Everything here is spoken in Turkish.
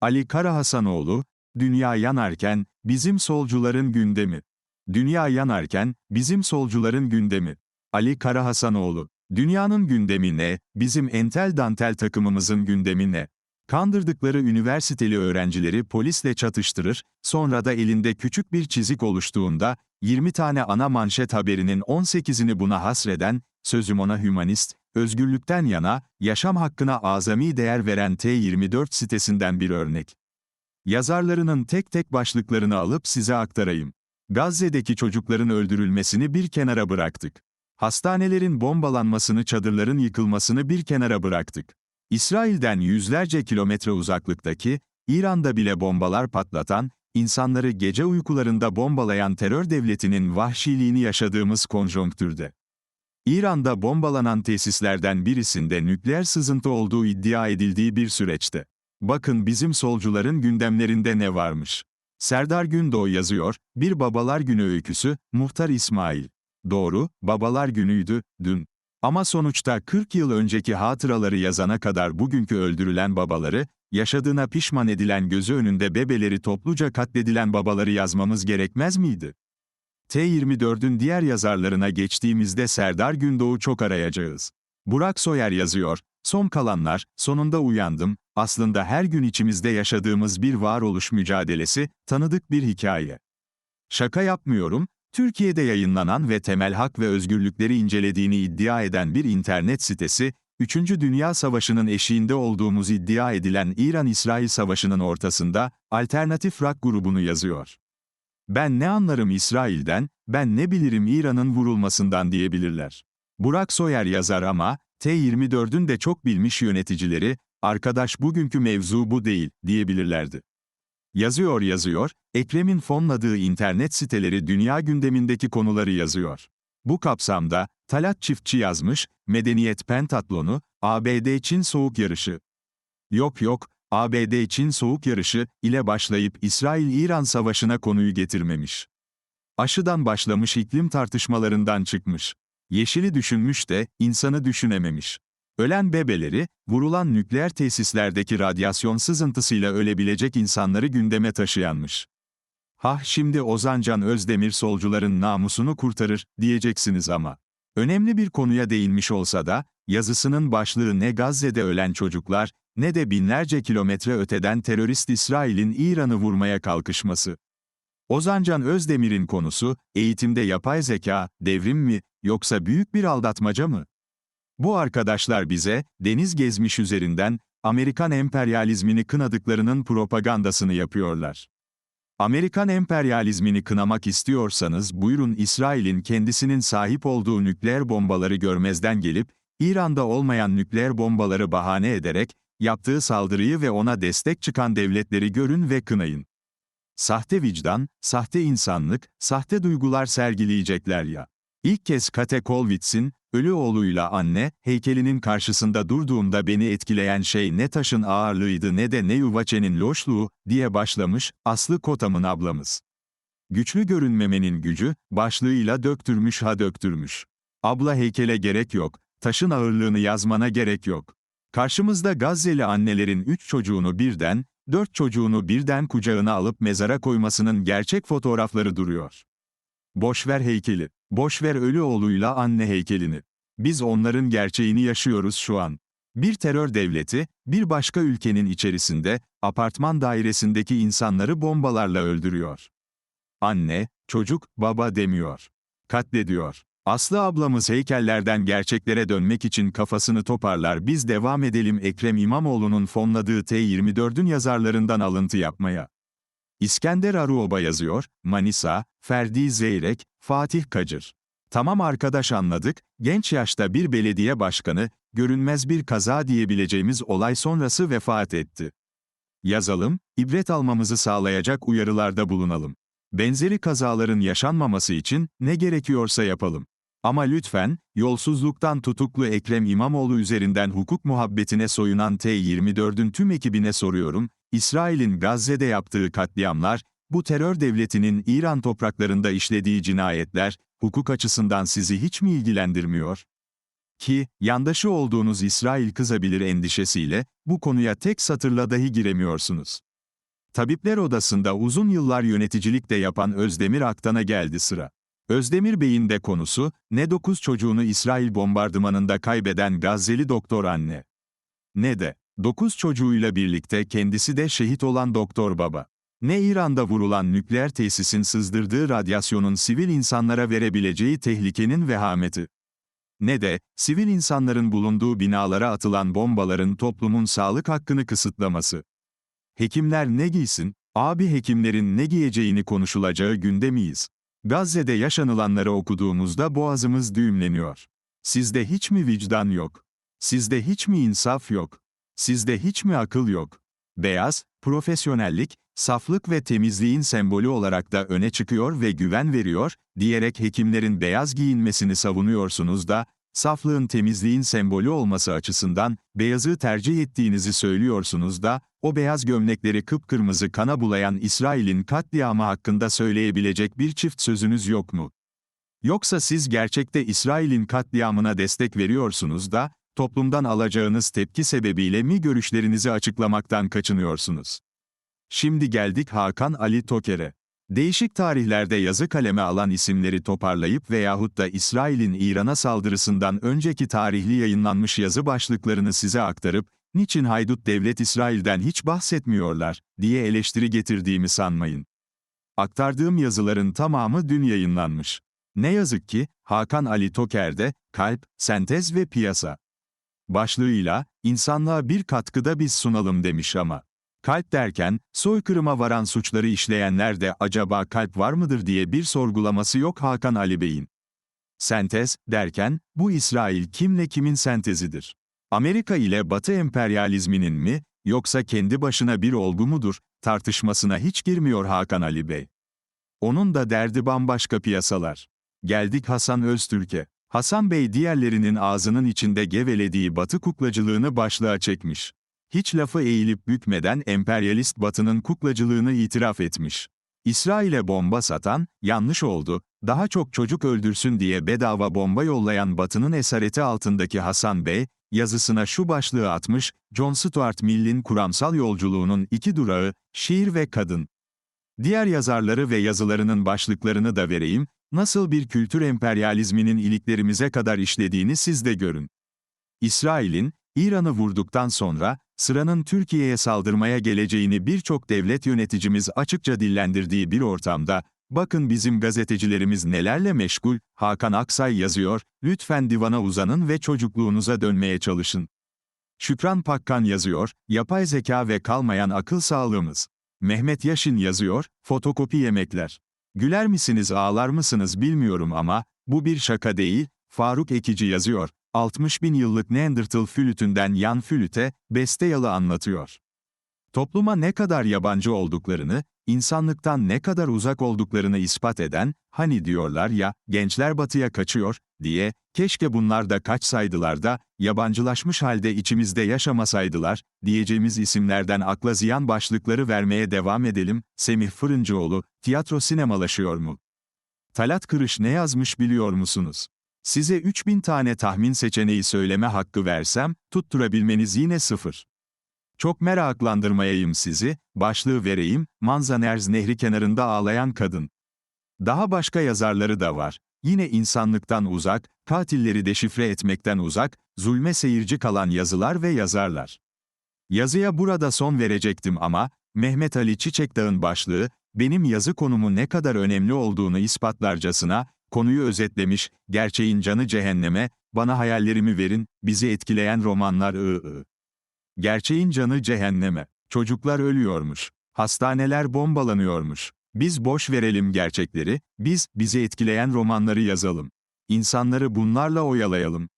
Ali Karahasanoğlu, Dünya yanarken, bizim solcuların gündemi. Dünya yanarken, bizim solcuların gündemi. Ali Karahasanoğlu, dünyanın gündemi ne, bizim entel dantel takımımızın gündemi ne? Kandırdıkları üniversiteli öğrencileri polisle çatıştırır, sonra da elinde küçük bir çizik oluştuğunda, 20 tane ana manşet haberinin 18'ini buna hasreden, sözüm ona hümanist, özgürlükten yana, yaşam hakkına azami değer veren T24 sitesinden bir örnek. Yazarlarının tek tek başlıklarını alıp size aktarayım. Gazze'deki çocukların öldürülmesini bir kenara bıraktık. Hastanelerin bombalanmasını, çadırların yıkılmasını bir kenara bıraktık. İsrail'den yüzlerce kilometre uzaklıktaki, İran'da bile bombalar patlatan, insanları gece uykularında bombalayan terör devletinin vahşiliğini yaşadığımız konjonktürde. İran'da bombalanan tesislerden birisinde nükleer sızıntı olduğu iddia edildiği bir süreçte. Bakın bizim solcuların gündemlerinde ne varmış. Serdar Gündoğ yazıyor, bir babalar günü öyküsü, Muhtar İsmail. Doğru, babalar günüydü, dün. Ama sonuçta 40 yıl önceki hatıraları yazana kadar bugünkü öldürülen babaları, yaşadığına pişman edilen gözü önünde bebeleri topluca katledilen babaları yazmamız gerekmez miydi? T24'ün diğer yazarlarına geçtiğimizde Serdar Gündoğu çok arayacağız. Burak Soyer yazıyor, son kalanlar, sonunda uyandım, aslında her gün içimizde yaşadığımız bir varoluş mücadelesi, tanıdık bir hikaye. Şaka yapmıyorum, Türkiye'de yayınlanan ve temel hak ve özgürlükleri incelediğini iddia eden bir internet sitesi, 3. Dünya Savaşı'nın eşiğinde olduğumuz iddia edilen İran-İsrail Savaşı'nın ortasında, alternatif rock grubunu yazıyor. Ben ne anlarım İsrail'den, ben ne bilirim İran'ın vurulmasından diyebilirler. Burak Soyer yazar ama, T24'ün de çok bilmiş yöneticileri, arkadaş bugünkü mevzu bu değil, diyebilirlerdi. Yazıyor yazıyor, Ekrem'in fonladığı internet siteleri dünya gündemindeki konuları yazıyor. Bu kapsamda, Talat Çiftçi yazmış, Medeniyet Pentatlonu, ABD-Çin Soğuk Yarışı. Yok yok, ABD-Çin Soğuk Yarışı ile başlayıp İsrail-İran savaşına konuyu getirmemiş. Aşıdan başlamış iklim tartışmalarından çıkmış. Yeşili düşünmüş de, insanı düşünememiş. Ölen bebeleri, vurulan nükleer tesislerdeki radyasyon sızıntısıyla ölebilecek insanları gündeme taşıyanmış. Hah şimdi Ozancan Özdemir solcuların namusunu kurtarır, diyeceksiniz ama. Önemli bir konuya değinmiş olsa da, yazısının başlığı ne Gazze'de ölen çocuklar, ne de binlerce kilometre öteden terörist İsrail'in İran'ı vurmaya kalkışması. Ozancan Özdemir'in konusu, eğitimde yapay zeka, devrim mi, yoksa büyük bir aldatmaca mı? Bu arkadaşlar bize, deniz gezmiş üzerinden, Amerikan emperyalizmini kınadıklarının propagandasını yapıyorlar. Amerikan emperyalizmini kınamak istiyorsanız buyurun İsrail'in kendisinin sahip olduğu nükleer bombaları görmezden gelip, İran'da olmayan nükleer bombaları bahane ederek, yaptığı saldırıyı ve ona destek çıkan devletleri görün ve kınayın. Sahte vicdan, sahte insanlık, sahte duygular sergileyecekler ya. İlk kez Kate Kolwitz'in, ölü oğluyla anne, heykelinin karşısında durduğumda beni etkileyen şey ne taşın ağırlığıydı ne de ne Yuvaçe'nin loşluğu, diye başlamış, Aslı Kotam'ın ablamız. Güçlü görünmemenin gücü, başlığıyla döktürmüş ha döktürmüş. Abla heykele gerek yok, taşın ağırlığını yazmana gerek yok. Karşımızda Gazze'li annelerin üç çocuğunu birden, dört çocuğunu birden kucağına alıp mezara koymasının gerçek fotoğrafları duruyor. Boşver heykeli, boşver ölü oğluyla anne heykelini. Biz onların gerçeğini yaşıyoruz şu an. Bir terör devleti, bir başka ülkenin içerisinde, apartman dairesindeki insanları bombalarla öldürüyor. Anne, çocuk, baba demiyor. Katlediyor. Aslı ablamız heykellerden gerçeklere dönmek için kafasını toparlar biz devam edelim Ekrem İmamoğlu'nun fonladığı T24'ün yazarlarından alıntı yapmaya. İskender Aruoba yazıyor, Manisa, Ferdi Zeyrek, Fatih Kacır. Tamam arkadaş anladık, genç yaşta bir belediye başkanı, görünmez bir kaza diyebileceğimiz olay sonrası vefat etti. Yazalım, ibret almamızı sağlayacak uyarılarda bulunalım. Benzeri kazaların yaşanmaması için ne gerekiyorsa yapalım. Ama lütfen, yolsuzluktan tutuklu Ekrem İmamoğlu üzerinden hukuk muhabbetine soyunan T24'ün tüm ekibine soruyorum, İsrail'in Gazze'de yaptığı katliamlar, bu terör devletinin İran topraklarında işlediği cinayetler, hukuk açısından sizi hiç mi ilgilendirmiyor? Ki, yandaşı olduğunuz İsrail kızabilir endişesiyle, bu konuya tek satırla dahi giremiyorsunuz. Tabipler odasında uzun yıllar yöneticilik de yapan Özdemir Aktan'a geldi sıra. Özdemir Bey'in de konusu, ne dokuz çocuğunu İsrail bombardımanında kaybeden Gazze'li doktor anne. Ne de, dokuz çocuğuyla birlikte kendisi de şehit olan doktor baba. Ne İran'da vurulan nükleer tesisin sızdırdığı radyasyonun sivil insanlara verebileceği tehlikenin vehameti. Ne de, sivil insanların bulunduğu binalara atılan bombaların toplumun sağlık hakkını kısıtlaması. Hekimler ne giysin, abi hekimlerin ne giyeceğini konuşulacağı günde miyiz? Gazze'de yaşanılanları okuduğumuzda boğazımız düğümleniyor. Sizde hiç mi vicdan yok? Sizde hiç mi insaf yok? Sizde hiç mi akıl yok? Beyaz, profesyonellik, saflık ve temizliğin sembolü olarak da öne çıkıyor ve güven veriyor, diyerek hekimlerin beyaz giyinmesini savunuyorsunuz da, saflığın temizliğin sembolü olması açısından, beyazı tercih ettiğinizi söylüyorsunuz da, o beyaz gömlekleri kıpkırmızı kana bulayan İsrail'in katliamı hakkında söyleyebilecek bir çift sözünüz yok mu? Yoksa siz gerçekte İsrail'in katliamına destek veriyorsunuz da, toplumdan alacağınız tepki sebebiyle mi görüşlerinizi açıklamaktan kaçınıyorsunuz? Şimdi geldik Hakan Ali Toker'e. Değişik tarihlerde yazı kaleme alan isimleri toparlayıp veyahut da İsrail'in İran'a saldırısından önceki tarihli yayınlanmış yazı başlıklarını size aktarıp, niçin haydut devlet İsrail'den hiç bahsetmiyorlar, diye eleştiri getirdiğimi sanmayın. Aktardığım yazıların tamamı dün yayınlanmış. Ne yazık ki, Hakan Ali Toker'de, Kalp, Sentez ve Piyasa başlığıyla, insanlığa bir katkıda biz sunalım demiş ama. Kalp derken, soykırıma varan suçları işleyenler de acaba kalp var mıdır diye bir sorgulaması yok Hakan Ali Bey'in. Sentez, derken, bu İsrail kimle kimin sentezidir? Amerika ile Batı emperyalizminin mi, yoksa kendi başına bir olgu mudur, tartışmasına hiç girmiyor Hakan Ali Bey. Onun da derdi bambaşka piyasalar. Geldik Hasan Öztürk'e. Hasan Bey diğerlerinin ağzının içinde gevelediği batı kuklacılığını başlığa çekmiş. Hiç lafı eğilip bükmeden emperyalist batının kuklacılığını itiraf etmiş. İsrail'e bomba satan, yanlış oldu, daha çok çocuk öldürsün diye bedava bomba yollayan batının esareti altındaki Hasan Bey, yazısına şu başlığı atmış, John Stuart Mill'in kuramsal yolculuğunun iki durağı, şiir ve kadın. Diğer yazarları ve yazılarının başlıklarını da vereyim, nasıl bir kültür emperyalizminin iliklerimize kadar işlediğini siz de görün. İsrail'in, İran'ı vurduktan sonra, sıranın Türkiye'ye saldırmaya geleceğini birçok devlet yöneticimiz açıkça dillendirdiği bir ortamda, bakın bizim gazetecilerimiz nelerle meşgul, Hakan Aksay yazıyor, lütfen divana uzanın ve çocukluğunuza dönmeye çalışın. Şükran Pakkan yazıyor, yapay zeka ve kalmayan akıl sağlığımız. Mehmet Yaşin yazıyor, fotokopi yemekler. Güler misiniz ağlar mısınız bilmiyorum ama, bu bir şaka değil, Faruk Ekici yazıyor, 60 bin yıllık Neandertal flütünden yan flüte, besteyalı anlatıyor. Topluma ne kadar yabancı olduklarını, insanlıktan ne kadar uzak olduklarını ispat eden, hani diyorlar ya, gençler batıya kaçıyor, diye, keşke bunlar da kaçsaydılar da, yabancılaşmış halde içimizde yaşamasaydılar, diyeceğimiz isimlerden akla ziyan başlıkları vermeye devam edelim, Semih Fırıncıoğlu, tiyatro sinemalaşıyor mu? Talat Kırış ne yazmış biliyor musunuz? Size 3000 tane tahmin seçeneği söyleme hakkı versem, tutturabilmeniz yine sıfır. Çok meraklandırmayayım sizi, başlığı vereyim, Manzaners Nehri kenarında ağlayan kadın. Daha başka yazarları da var. Yine insanlıktan uzak, katilleri deşifre etmekten uzak, zulme seyirci kalan yazılar ve yazarlar. Yazıya burada son verecektim ama, Mehmet Ali Çiçekdağ'ın başlığı, benim yazı konumu ne kadar önemli olduğunu ispatlarcasına, konuyu özetlemiş, gerçeğin canı cehenneme, bana hayallerimi verin, bizi etkileyen romanlar ı. Gerçeğin canı cehenneme. Çocuklar ölüyormuş. Hastaneler bombalanıyormuş. Biz boş verelim gerçekleri, biz, bizi etkileyen romanları yazalım. İnsanları bunlarla oyalayalım.